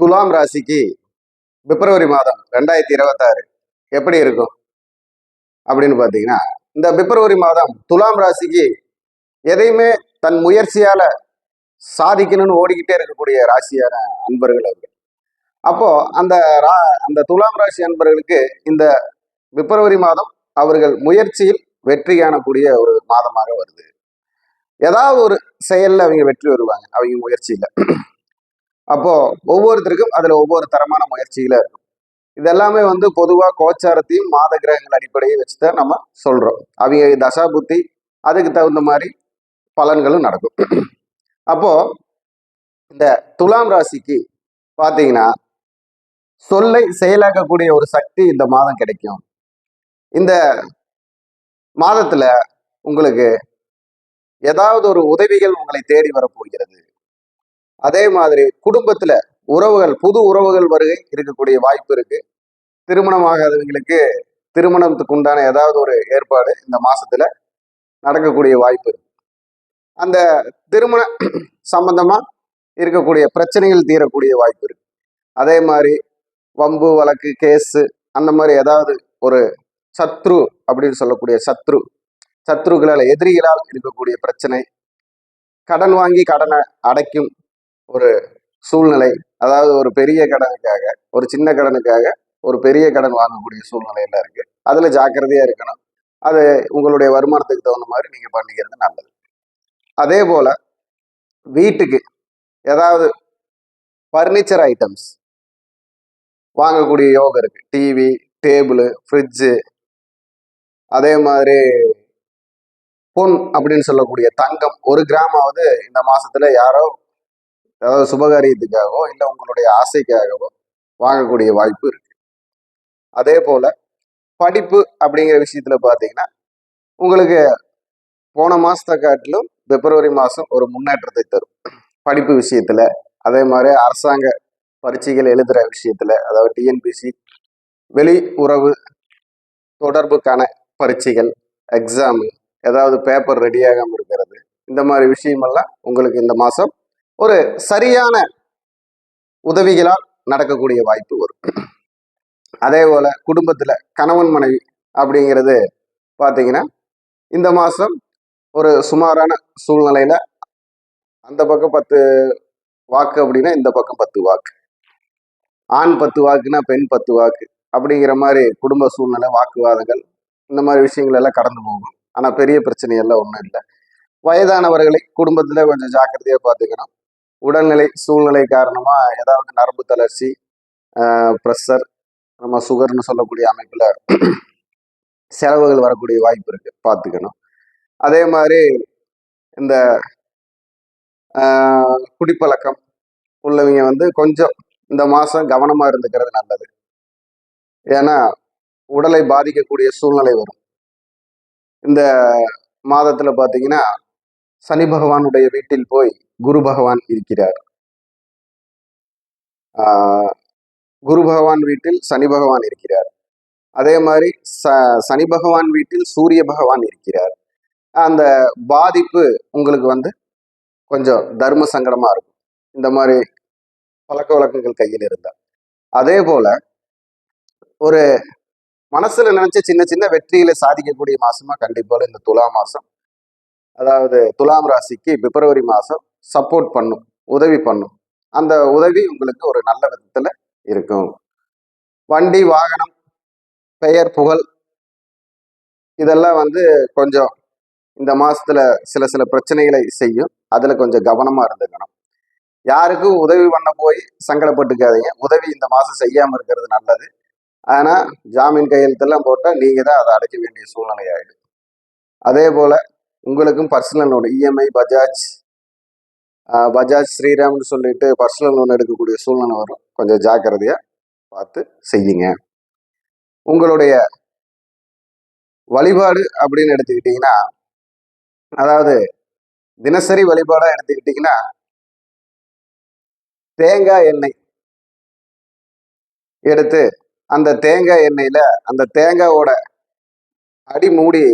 துலாம் ராசிக்கு பிப்ரவரி மாதம் ரெண்டாயிரத்தி இருபத்தாறு எப்படி இருக்கும்? அப்படின்னு பார்த்தீங்கன்னா இந்த பிப்ரவரி மாதம் துலாம் ராசிக்கு எதையுமே தன் முயற்சியால சாதிக்கணும்னு ஓடிக்கிட்டே இருக்கக்கூடிய ராசியான அன்பர்கள் அவர்கள். அப்போ அந்த ரா அந்த துலாம் ராசி அன்பர்களுக்கு இந்த பிப்ரவரி மாதம் அவர்கள் முயற்சியில் வெற்றி காணக்கூடிய ஒரு மாதமாக வருது. ஏதாவது ஒரு செயல்ல அவங்க வெற்றி வருவாங்க. அவங்க முயற்சியில். அப்போ ஒவ்வொருத்தருக்கும் அதுல ஒவ்வொரு தரமான முயற்சிகள இருக்கும். இதெல்லாமே வந்து பொதுவா கோச்சாரத்தையும் மாத கிரகங்கள் அடிப்படையை வச்சுதான் நம்ம சொல்றோம். அவங்க தசா புத்தி அதுக்கு தகுந்த மாதிரி பலன்களும் நடக்கும். அப்போ இந்த துலாம் ராசிக்கு பாத்தீங்கன்னா சொல்லை செயலாக்கக்கூடிய ஒரு சக்தி இந்த மாதம் கிடைக்கும். இந்த மாதத்துல உங்களுக்கு ஏதாவது ஒரு உதவிகள் உங்களை தேடி வரப்போகிறது. அதே மாதிரி குடும்பத்துல உறவுகள் புது உறவுகள் வருகை இருக்கக்கூடிய வாய்ப்பு இருக்கு. திருமணம் ஆகாதவங்களுக்கு திருமணத்துக்கு உண்டான ஏதாவது ஒரு ஏற்பாடு இந்த மாசத்துல நடக்கக்கூடிய வாய்ப்பு இருக்கு. அந்த திருமண சம்பந்தமா இருக்கக்கூடிய பிரச்சனைகள் தீரக்கூடிய வாய்ப்பு இருக்கு. அதே மாதிரி வம்பு வழக்கு கேஸு அந்த மாதிரி ஏதாவது ஒரு சத்ரு அப்படின்னு சொல்லக்கூடிய சத்ரு சத்ருகளால் எதிரிகளால் இருக்கக்கூடிய பிரச்சனை கடன் வாங்கி கடனை அடைக்கும் ஒரு சூழ்நிலை அதாவது ஒரு பெரிய கடனுக்காக ஒரு சின்ன கடனுக்காக ஒரு பெரிய கடன் வாங்கக்கூடிய சூழ்நிலையில இருக்கு. அதுல ஜாக்கிரதையா இருக்கணும். அது உங்களுடைய வருமானத்துக்கு தகுந்த மாதிரி நீங்க பண்ணிக்கிறது நல்லது. அதே போல வீட்டுக்கு ஏதாவது ஃபர்னிச்சர் ஐட்டம்ஸ் வாங்கக்கூடிய யோகம் இருக்கு. டிவி டேபிள் ஃப்ரிட்ஜு அதே மாதிரி பொன் அப்படின்னு சொல்லக்கூடிய தங்கம் ஒரு கிராமாவது இந்த மாசத்துல யாரோ அதாவது சுபகாரியத்துக்காகவோ இல்லை உங்களுடைய ஆசைக்காகவோ வாங்கக்கூடிய வாய்ப்பு இருக்கு. அதே போல படிப்பு அப்படிங்கிற விஷயத்துல பார்த்தீங்கன்னா உங்களுக்கு போன மாசத்தை காட்டிலும் பிப்ரவரி மாதம் ஒரு முன்னேற்றத்தை தரும். படிப்பு விஷயத்துல அதே மாதிரி அரசாங்க பரீட்சைகள் எழுதுற விஷயத்துல அதாவது டிஎன்பிசி வெளி உறவு தொடர்புக்கான பரீட்சைகள் எக்ஸாமு ஏதாவது பேப்பர் ரெடியாகாமல் இருக்கிறது இந்த மாதிரி விஷயமெல்லாம் உங்களுக்கு இந்த மாதம் ஒரு சரியான உதவிகளால் நடக்கக்கூடிய வாய்ப்பு வரும். அதே போல குடும்பத்துல கணவன் மனைவி அப்படிங்கிறது பார்த்தீங்கன்னா இந்த மாதம் ஒரு சுமாரான சூழ்நிலையில அந்த பக்கம் பத்து வாக்கு அப்படின்னா இந்த பக்கம் பத்து வாக்கு. ஆண் பத்து வாக்குன்னா பெண் பத்து வாக்கு. அப்படிங்கிற மாதிரி குடும்ப சூழ்நிலை வாக்குவாதங்கள் இந்த மாதிரி விஷயங்கள் எல்லாம் கடந்து போகும். ஆனா பெரிய பிரச்சனை எல்லாம் ஒன்றும் இல்லை. வயதானவர்களை குடும்பத்துல கொஞ்சம் ஜாக்கிரதையா பார்த்துக்கணும் உடல்நிலை சூழ்நிலை காரணமா ஏதாவது நரம்பு தளர்ச்சி ப்ரெஷர் நம்ம சுகர்னு சொல்லக்கூடிய அமைப்புல செலவுகள் வரக்கூடிய வாய்ப்பு இருக்கு பார்த்துக்கணும். அதே மாதிரி இந்த குடிப்பழக்கம் உள்ளவங்க வந்து கொஞ்சம் இந்த மாதம் கவனமாக இருந்துக்கிறது நல்லது. ஏன்னா உடலை பாதிக்கக்கூடிய சூழ்நிலை வரும். இந்த மாதத்தில் பார்த்தீங்கன்னா சனி பகவானுடைய வீட்டில் போய் குரு பகவான் இருக்கிறார். ஆஹ், குரு பகவான் வீட்டில் சனி பகவான் இருக்கிறார். அதே மாதிரி ச சனி பகவான் வீட்டில் சூரிய பகவான் இருக்கிறார். அந்த பாதிப்பு உங்களுக்கு வந்து கொஞ்சம் தர்ம சங்கடமா இருக்கும். இந்த மாதிரி பழக்க வழக்கங்கள் கையில் இருந்தால் அதே போல ஒரு மனசுல நினைச்ச சின்ன சின்ன வெற்றிகளை சாதிக்கக்கூடிய மாசமா கண்டிப்பாக இந்த துலா மாசம் அதாவது துலாம் ராசிக்கு பிப்ரவரி மாதம் சப்போர்ட் பண்ணும் உதவி பண்ணும். அந்த உதவி உங்களுக்கு ஒரு நல்ல விதத்தில் இருக்கும். வண்டி வாகனம் பெயர் புகழ் இதெல்லாம் வந்து கொஞ்சம் இந்த மாதத்தில் சில சில பிரச்சனைகளை செய்யும். அதில் கொஞ்சம் கவனமாக இருந்துக்கணும். யாருக்கும் உதவி பண்ண போய் சங்கடப்பட்டுக்காதீங்க. உதவி இந்த மாதம் செய்யாமல் இருக்கிறது நல்லது. ஆனால் ஜாமீன் கையெழுத்தெல்லாம் போட்டால் நீங்கள் தான் அதை அடைக்க வேண்டிய சூழ்நிலை ஆகிடும் அதே போல் உங்களுக்கும் personal loan EMI Bajaj Bajaj ஸ்ரீராம்னு சொல்லிட்டு பர்சனல் லோன் எடுக்கக்கூடிய சூழ்நிலை வரும். கொஞ்சம் ஜாக்கிரதையாக பார்த்து செய்யுங்க உங்களுடைய வழிபாடு அப்படின்னு எடுத்துக்கிட்டீங்கன்னா அதாவது தினசரி வழிபாடாக எடுத்துக்கிட்டீங்கன்னா தேங்காய் எண்ணெய் எடுத்து அந்த தேங்காய் எண்ணெயில் அந்த தேங்காயோட அடி மூடி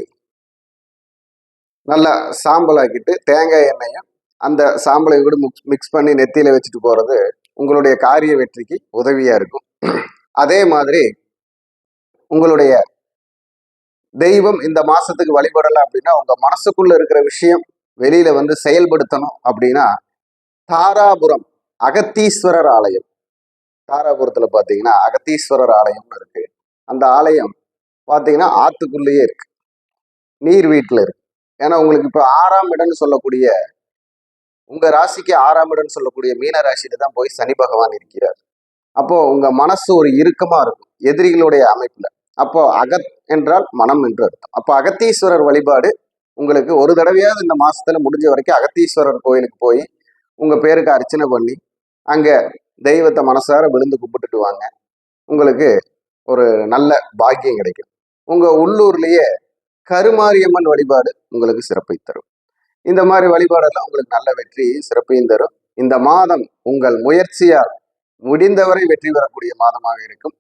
நல்லா சாம்பல் ஆக்கிட்டு தேங்காய் எண்ணெயும் அந்த சாம்பலை கூட மிக்ஸ் மிக்ஸ் பண்ணி நெத்தியில வச்சுட்டு போறது உங்களுடைய காரிய வெற்றிக்கு உதவியா இருக்கும். அதே மாதிரி உங்களுடைய தெய்வம் இந்த மாசத்துக்கு வழிபடலை அப்படின்னா உங்க மனசுக்குள்ள இருக்கிற விஷயம் வெளியில வந்து செயல்படுத்தணும் அப்படின்னா தாராபுரம் அகத்தீஸ்வரர் ஆலயம். தாராபுரத்துல பாத்தீங்கன்னா அகத்தீஸ்வரர் ஆலயம்னு இருக்கு. அந்த ஆலயம் பாத்தீங்கன்னா ஆத்துக்குள்ளேயே இருக்கு. நீர் வீட்டுல இருக்கு. ஏன்னா உங்களுக்கு இப்போ ஆறாம் இடம்னு சொல்லக்கூடிய உங்க ராசிக்கு ஆறாம் இடம்னு சொல்லக்கூடிய மீன ராசியில தான் போய் சனி பகவான் இருக்கிறார். அப்போ உங்க மனசு ஒரு இறுக்கமா இருக்கும் எதிரிகளுடைய அமைப்புல. அப்போ அகத் என்றால் மனம் என்று அர்த்தம். அப்போ அகத்தீஸ்வரர் வழிபாடு உங்களுக்கு ஒரு தடவையாவது இந்த மாசத்துல முடிஞ்ச வரைக்கும் அகத்தீஸ்வரர் கோயிலுக்கு போய் உங்க பேருக்கு அர்ச்சனை பண்ணி அங்க தெய்வத்தை மனசார விழுந்து கும்பிட்டுட்டு வாங்க. உங்களுக்கு ஒரு நல்ல பாக்கியம் கிடைக்கும். உங்க உள்ளூர்லயே கருமாரியம்மன் வழிபாடு உங்களுக்கு சிறப்பை தரும். இந்த மாதிரி வழிபாடெல்லாம் உங்களுக்கு நல்ல வெற்றியையும் சிறப்பையும் தரும். இந்த மாதம் உங்கள் முயற்சியால் முடிந்தவரை வெற்றி பெறக்கூடிய மாதமாக இருக்கும்.